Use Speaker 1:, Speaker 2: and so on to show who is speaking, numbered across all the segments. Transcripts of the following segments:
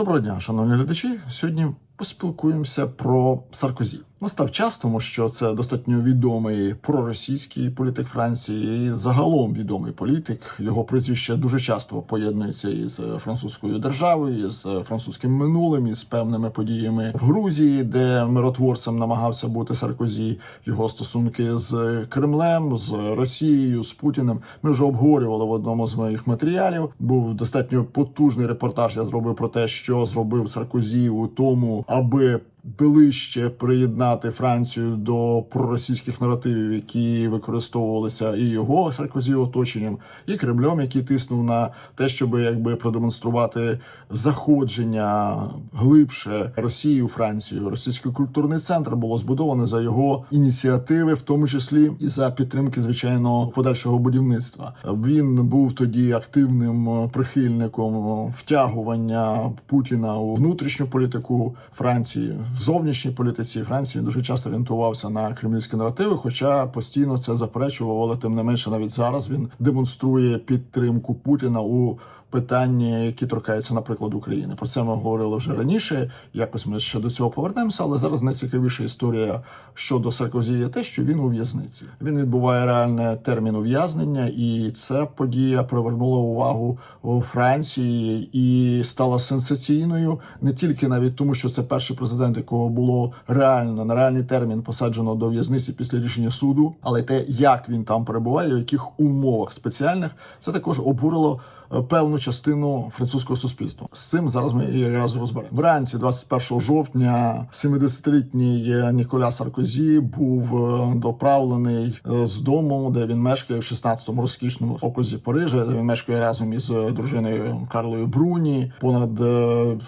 Speaker 1: Доброго дня, шановні глядачі. Сьогодні поспілкуємося про Саркозі. Настав час, тому що це достатньо відомий проросійський політик Франції, і загалом відомий політик. Його прізвище дуже часто поєднується із французькою державою, з французьким минулим, із певними подіями в Грузії, де миротворцем намагався бути Саркозі. Його стосунки з Кремлем, з Росією, з Путіним. Ми вже обговорювали в одному з моїх матеріалів. Був достатньо потужний репортаж. Я зробив про те, що зробив Саркозі у тому, аби ближче приєднати Францію до проросійських наративів, які використовувалися і його Саркозі оточенням, і Кремлем, який тиснув на те, щоб якби продемонструвати заходження глибше Росії у Францію. Російський культурний центр було збудоване за його ініціативи, в тому числі і за підтримки звичайно подальшого будівництва. Він був тоді активним прихильником втягування Путіна у внутрішню політику Франції в зовнішній політиці Франції дуже часто орієнтувався на кремлівські наративи, хоча постійно це заперечував, але тим не менше, навіть зараз він демонструє підтримку Путіна у питанні, які торкаються, наприклад, України. Про це ми говорили вже раніше. Якось ми ще до цього повернемося, але зараз найцікавіша історія щодо Саркозі є те, що він у в'язниці. Він відбуває реальне термін ув'язнення, і ця подія привернула увагу у Франції і стала сенсаційною не тільки навіть тому, що це перший президент, якого було реально на реальний термін посаджено до в'язниці після рішення суду, але те, як він там перебуває, в яких умовах спеціальних, це також обурило певну частину французького суспільства. З цим зараз ми якраз розберемо. Вранці, 21 жовтня, 70-літній Ніколя Саркозі був е, доправлений е, з дому, де він мешкає в 16-му розкішному окрузі Парижа. Де він мешкає разом із дружиною Карлою Бруні. Понад е,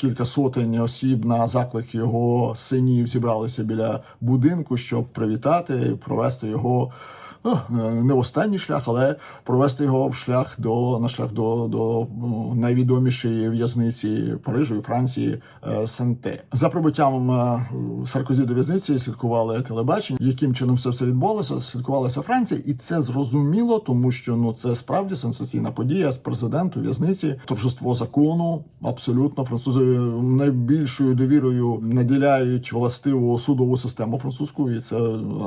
Speaker 1: Кілька сотень осіб на заклик його синів зібралися біля будинку, щоб привітати, провести його не в останній шлях, але провести його в шлях до на шлях до до ну, найвідомішої в'язниці Парижу і Франції е, Санте. За прибуттям е, Саркозі до в'язниці слідкували телебачення, яким чином це все відбувалося. Слідкувалася Франція, і це зрозуміло, тому що ну це справді сенсаційна подія з президенту в'язниці, торжество закону. Абсолютно французи найбільшою довірою наділяють властиву судову систему французьку, і це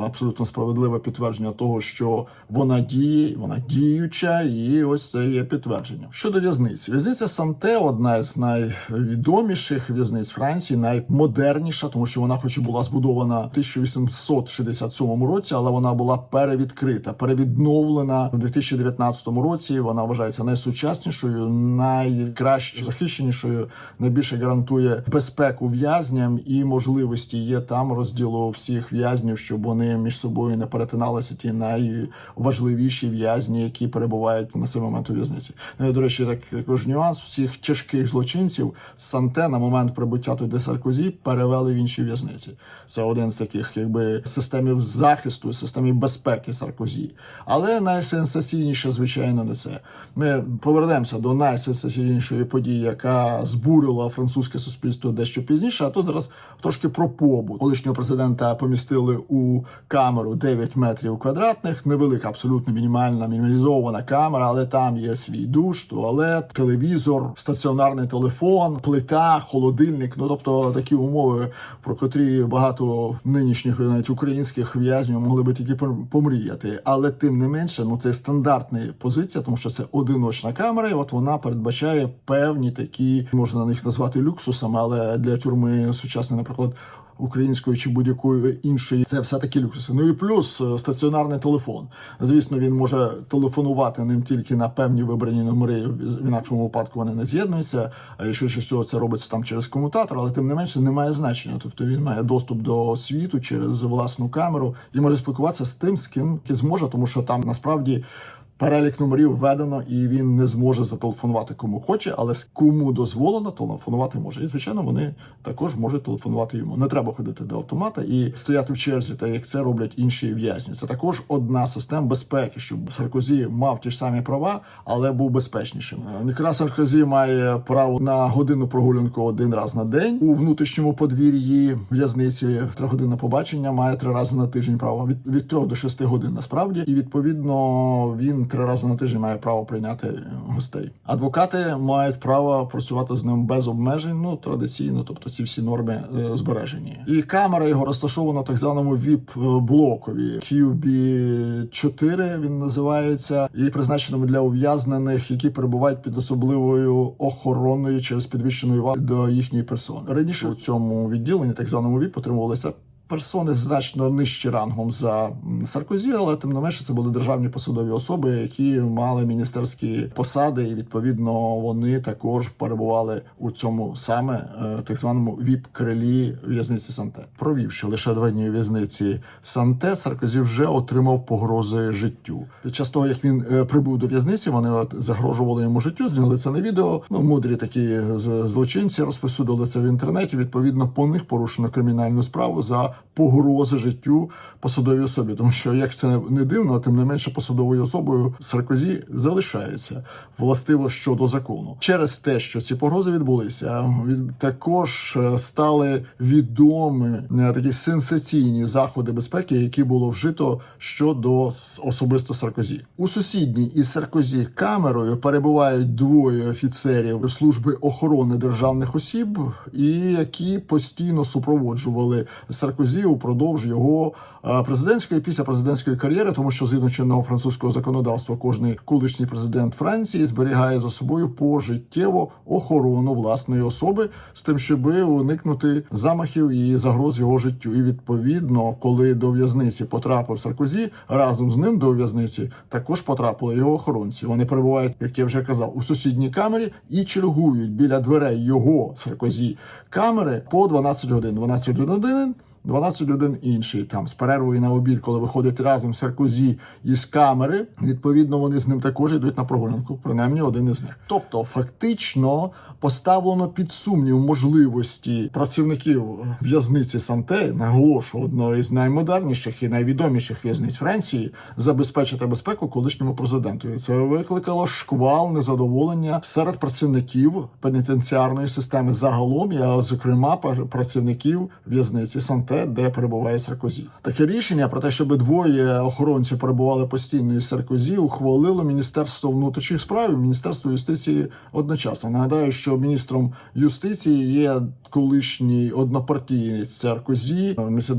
Speaker 1: абсолютно справедливе підтвердження того що вона діє, вона діюча, і ось це є підтвердження. Щодо в'язниці, в'язниця Санте одна з найвідоміших в'язниць Франції, наймодерніша, тому що вона, хоч і була збудована в 1867 році, але вона була перевідкрита, перевідновлена в 2019 році. Вона вважається найсучаснішою, найкраще захищенішою, найбільше гарантує безпеку в'язням і можливості є там розділу всіх в'язнів, щоб вони між собою не перетиналися ті на найважливіші в'язні, які перебувають на цей момент у в'язниці. Ну, і, До речі, так також нюанс всіх тяжких злочинців з Санте на момент прибуття туди Саркозі перевели в інші в'язниці. Це один з таких, якби системів захисту, системів безпеки Саркозі. Але найсенсаційніше, звичайно, не це. Ми повернемося до найсенсаційнішої події, яка збурила французьке суспільство дещо пізніше. А тут зараз трошки про побут. Колишнього президента помістили у камеру 9 метрів квадратних, невелика, абсолютно мінімальна, мінімалізована камера, але там є свій душ, туалет, телевізор, стаціонарний телефон, плита, холодильник. Ну тобто такі умови, про котрі багато нинішніх навіть українських в'язнів могли би тільки помріяти. Але тим не менше, ну це стандартна позиція, тому що це одиночна камера, і от вона передбачає певні такі, можна на них назвати люксусами, але для тюрми сучасної, наприклад української чи будь-якої іншої, це все таки люксуси. Ну і плюс е, стаціонарний телефон. Звісно, він може телефонувати ним тільки на певні вибрані номери. В інакшому випадку вони не з'єднуються. А швидше всього це робиться там через комутатор, але тим не менше не має значення. Тобто він має доступ до світу через власну камеру і може спілкуватися з тим, з ким зможе, тому що там насправді. Перелік номерів введено, і він не зможе зателефонувати кому хоче, але кому дозволено телефонувати може. І звичайно, вони також можуть телефонувати йому. Не треба ходити до автомата і стояти в черзі, так як це роблять інші в'язні. Це також одна система безпеки, щоб Саркозі мав ті ж самі права, але був безпечнішим. Нікола Саркозі має право на годину прогулянку один раз на день у внутрішньому подвір'ї в'язниці. Тригодинне побачення має три рази на тиждень право від від трьох до шести годин. Насправді, і відповідно він три рази на тиждень має право прийняти е, гостей. Адвокати мають право працювати з ним без обмежень. Ну традиційно, тобто ці всі норми е, збережені. І камера його розташована в так званому віп блокові QB4 Він називається і призначеному для ув'язнених, які перебувають під особливою охороною через підвищену увагу до їхньої персони. Раніше у цьому відділенні, так званому ВІП, отримувалися персони значно нижчі рангом за Саркозі, але тим не менше це були державні посадові особи, які мали міністерські посади, і відповідно вони також перебували у цьому саме е, так званому віп крилі в'язниці Санте. Провівши лише два дні в'язниці Санте, Саркозі вже отримав погрози життю. Під час того, як він е, прибув до в'язниці, вони загрожували йому життю. Зняли це на відео. Ну мудрі такі злочинці розповсюдили це в інтернеті. Відповідно, по них порушено кримінальну справу за погрози життю посадовій особі. Тому що як це не дивно, тим не менше посадовою особою Саркозі залишається властиво щодо закону. Через те, що ці погрози відбулися, від- також е, стали відомі е, такі сенсаційні заходи безпеки, які було вжито щодо особисто Саркозі. У сусідній із Саркозі камерою перебувають двоє офіцерів служби охорони державних осіб, і які постійно супроводжували Саркозі упродовж його е, президентської і післязапрезидентської кар'єри, тому що згідно чинного французького законодавства, кожний колишній президент Франції зберігає за собою пожиттєву охорону власної особи з тим, щоб уникнути замахів і загроз його життю. І відповідно, коли до в'язниці потрапив Саркозі, разом з ним до в'язниці також потрапили його охоронці. Вони перебувають, як я вже казав, у сусідній камері і чергують біля дверей його Саркозі камери по 12 годин. 12 годин один. 12 годин інший там з перервою на обід, коли виходить разом Саркозі із камери. Відповідно, вони з ним також йдуть на прогулянку, принаймні один із них. Тобто, фактично поставлено під сумнів можливості працівників в'язниці Санте, наголошую, одної з наймодерніших і найвідоміших в'язниць Франції, забезпечити безпеку колишньому президенту. І це викликало шквал незадоволення серед працівників пенітенціарної системи загалом, а зокрема працівників в'язниці Санте, де перебуває Саркозі. Таке рішення про те, щоб двоє охоронців перебували постійно із Саркозі, ухвалило Міністерство внутрішніх справ і Міністерство юстиції одночасно. Нагадаю, що міністром юстиції є колишній однопартієць Саркозі Місі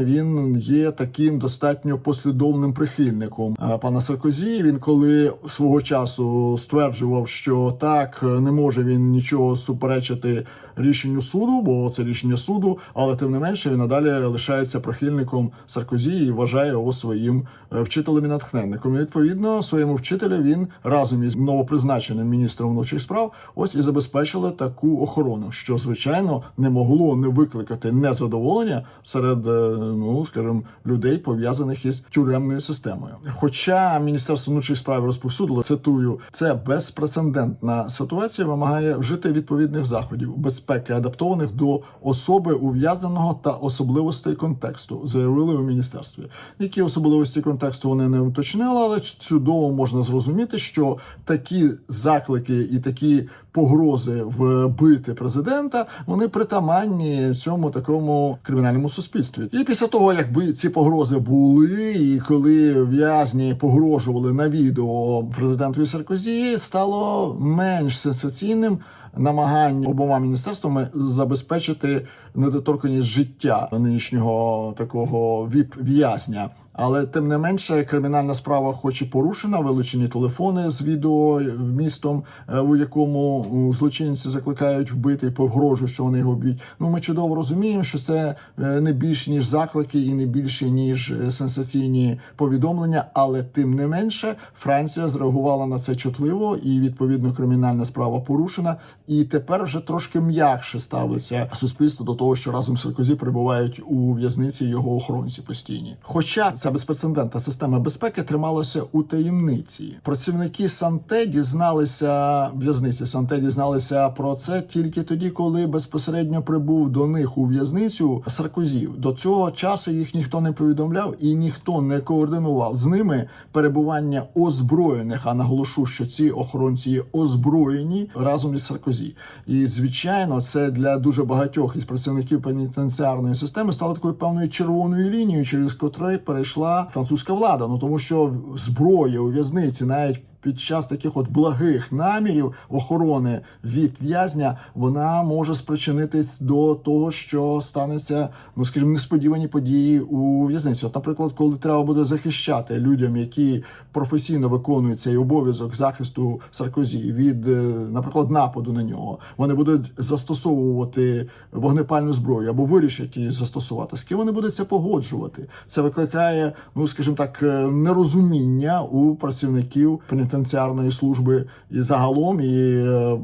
Speaker 1: Він є таким достатньо послідовним прихильником е, пана Саркозі. Він коли свого часу стверджував, що так не може він нічого суперечити рішенню суду, бо це рішення суду, але тим не менше він надалі лишається прихильником Саркозі і вважає його своїм е, вчителем і натхненником. І відповідно своєму вчителю він разом із новопризначеним міністром внутрішніх справ ось і забезпечили таку охорону, що звичайно не могло не викликати незадоволення серед е, ну скажімо, людей пов'язаних із тюремною системою. Хоча міністерство внутрішніх справ розповсюдило цитую, це безпрецедентна ситуація вимагає вжити відповідних заходів безпеки, адаптованих до особи ув'язненого та особливостей контексту, заявили у міністерстві. Які особливості контексту вони не уточнили, але чудово можна зрозуміти, що такі заклики і такі погрози вбити президента вони притаманні цьому такому кримінальному суспільстві. І після того, якби ці погрози були, і коли в'язні погрожували на відео президентові Саркозі, стало менш сенсаційним намагання обома міністерствами забезпечити недоторканість життя нинішнього такого віп в'язня. Але тим не менше, кримінальна справа, хоч і порушена, вилучені телефони з відео вмістом, е, у якому злочинці закликають вбити і погрожують, що вони його б'ють. Ну ми чудово розуміємо, що це е, не більше ніж заклики і не більше ніж е, сенсаційні повідомлення. Але тим не менше, Франція зреагувала на це чутливо, і відповідно кримінальна справа порушена. І тепер вже трошки м'якше ставиться суспільство до того, що разом з Саркозі перебувають у в'язниці його охоронці постійні. Хоча ця безпрецедентна система безпеки трималася у таємниці. Працівники Санте дізналися в'язниці. Санте дізналися про це тільки тоді, коли безпосередньо прибув до них у в'язницю Саркозі. До цього часу їх ніхто не повідомляв і ніхто не координував з ними перебування озброєних. А наголошу, що ці охоронці є озброєні разом із Саркозі. І звичайно, це для дуже багатьох із працівників пенітенціарної системи стало такою певною червоною лінією, через котрий перейшли прийшла французька влада. Ну тому що зброя у в'язниці навіть. Під час таких от благих намірів охорони від в'язня вона може спричинитись до того, що станеться, ну скажімо, несподівані події у в'язниці. От, наприклад, коли треба буде захищати людям, які професійно виконують цей обов'язок захисту Саркозі від, е, наприклад, нападу на нього, вони будуть застосовувати вогнепальну зброю або вирішать її застосувати. З ким вони будуть це погоджувати? Це викликає, ну скажімо так, е, нерозуміння у працівників пенітенціарної служби і загалом і е,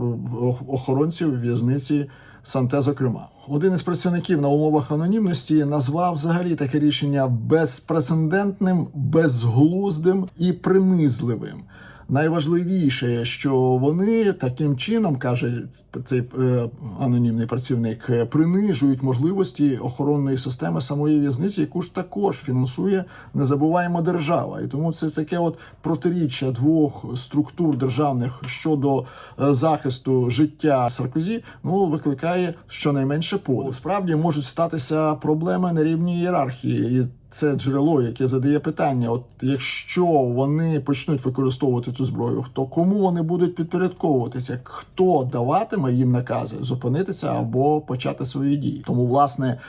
Speaker 1: охоронців в'язниці Санте, зокрема. Один із працівників на умовах анонімності назвав взагалі таке рішення безпрецедентним, безглуздим і принизливим. Найважливіше, що вони таким чином каже цей е, анонімний працівник, е, принижують можливості охоронної системи самої в'язниці, яку ж також фінансує незабуваємо держава. І тому це таке от протиріччя двох структур державних щодо е, захисту життя Саркозі, ну викликає щонайменше подив. Справді можуть статися проблеми на рівні ієрархії. І це джерело, яке задає питання: от якщо вони почнуть використовувати цю зброю, то кому вони будуть підпорядковуватися? Хто даватиме їм накази зупинитися або почати свої дії? Тому, власне,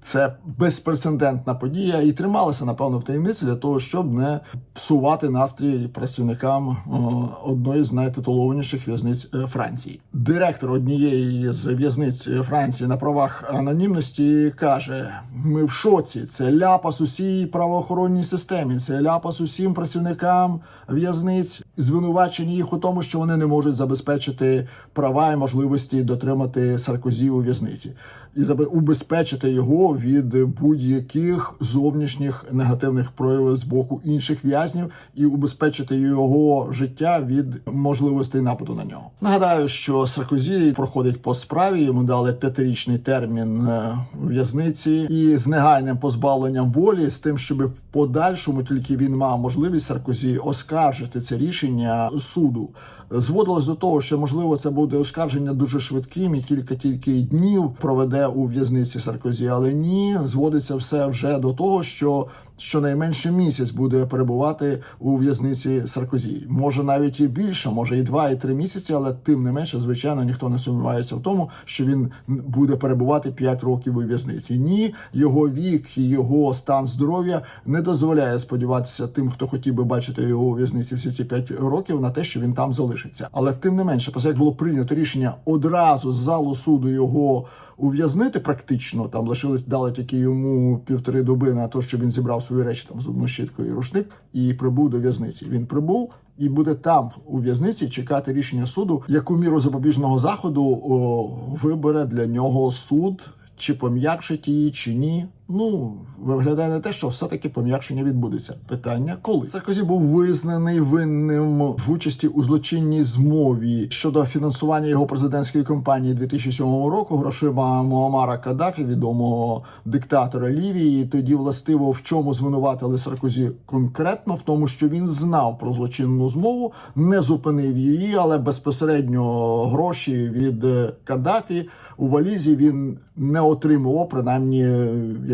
Speaker 1: це безпрецедентна подія і трималася напевно в таємниці для того, щоб не псувати настрій працівникам е, одної з найтитулованіших в'язниць е, Франції. Директор однієї з в'язниць Франції на правах анонімності каже: ми в шоці. Це ляпас усій правоохоронній системі. Це ляпас усім працівникам в'язниць, звинувачені їх у тому, що вони не можуть забезпечити права і можливості дотримати Саркозі у в'язниці і убезпечити його від будь-яких зовнішніх негативних проявів з боку інших в'язнів і убезпечити його життя від можливостей нападу на нього. Нагадаю, що Саркозі проходить по справі. Йому дали п'ятирічний термін е, в'язниці і з негайним позбавленням волі, з тим, щоб в подальшому тільки він мав можливість Саркозі оскаржити це рішення суду зводилось до того, що можливо це буде оскарження дуже швидким і кілька тільки днів проведе у в'язниці Саркозі, але ні, зводиться все вже до того, що щонайменше місяць буде перебувати у в'язниці Саркозі. Може навіть і більше, може і два, і три місяці, але тим не менше, звичайно, ніхто не сумнівається в тому, що він буде перебувати 5 років у в'язниці. Ні, його вік і його стан здоров'я не дозволяє сподіватися тим, хто хотів би бачити його у в'язниці всі ці 5 років, на те, що він там залишиться. Але тим не менше, як було прийнято рішення одразу з залу суду його ув'язнити практично. Там лишились дали тільки йому півтори доби на те, щоб він зібрав свої речі там зубну щітку і рушник, і прибув до в'язниці. Він прибув. І буде там у в'язниці чекати рішення суду, яку міру запобіжного заходу о, вибере для нього суд, чи пом'якшить її, чи ні. Ну, виглядає на те, що все-таки пом'якшення відбудеться. Питання коли Саркозі був визнаний винним в участі у злочинній змові щодо фінансування його президентської кампанії 2007 року грошима Муамара Каддафі, відомого диктатора Лівії. Тоді властиво в чому звинуватили Саркозі конкретно в тому, що він знав про злочинну змову, не зупинив її, але безпосередньо гроші від Каддафі у валізі він не отримував, принаймні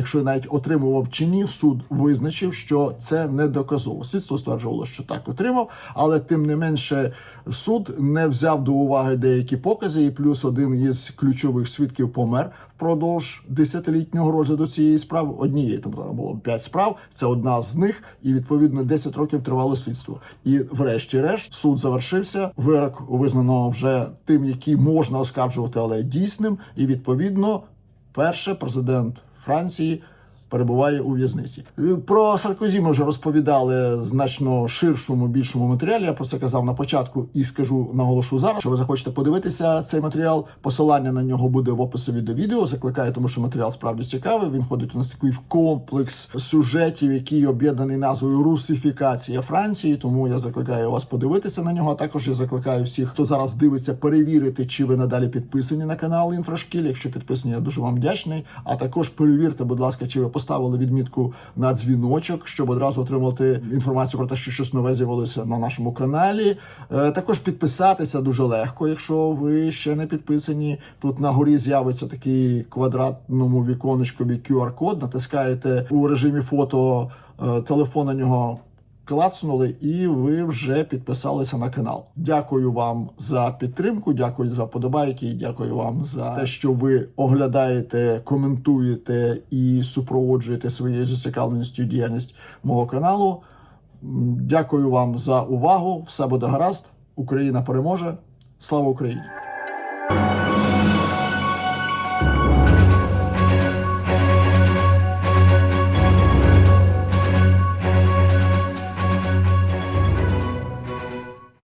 Speaker 1: якщо навіть отримував чи ні, суд визначив, що це не доказово. Слідство стверджувало, що так отримав, але тим не менше суд не взяв до уваги деякі покази, і плюс один із ключових свідків помер впродовж десятилітнього розгляду цієї справи. Однієї тобто було п'ять справ. Це одна з них, і відповідно 10 років тривало слідство. І, врешті-решт, суд завершився. Вирок визнано вже тим, який можна оскаржувати, але дійсним, і відповідно, перше президент Франції перебуває у в'язниці. Про Саркозі ми вже розповідали значно ширшому, більшому матеріалі. Я про це казав на початку і скажу наголошу зараз. Що ви захочете подивитися цей матеріал? Посилання на нього буде в описі до відео. Закликаю, тому що матеріал справді цікавий. Він входить у нас такий комплекс сюжетів, який об'єднаний назвою Русифікація Франції. Тому я закликаю вас подивитися на нього. А також я закликаю всіх, хто зараз дивиться, перевірити, чи ви надалі підписані на канал Інфрашкіль. Якщо підписані, я дуже вам вдячний. А також перевірте, будь ласка, чи ви поставили відмітку на дзвіночок, щоб одразу отримати інформацію про те, що щось нове з'явилося на нашому каналі. Е, також підписатися дуже легко, якщо ви ще не підписані. Тут на горі з'явиться такий квадратному віконечкові QR-код. Натискаєте у режимі фото е, телефон на нього клацнули, і ви вже підписалися на канал. Дякую вам за підтримку, дякую за подобайки, дякую вам за те, що ви оглядаєте, коментуєте і супроводжуєте своєю зацікавленістю діяльність мого каналу. Дякую вам за увагу. Все буде гаразд. Україна переможе. Слава Україні!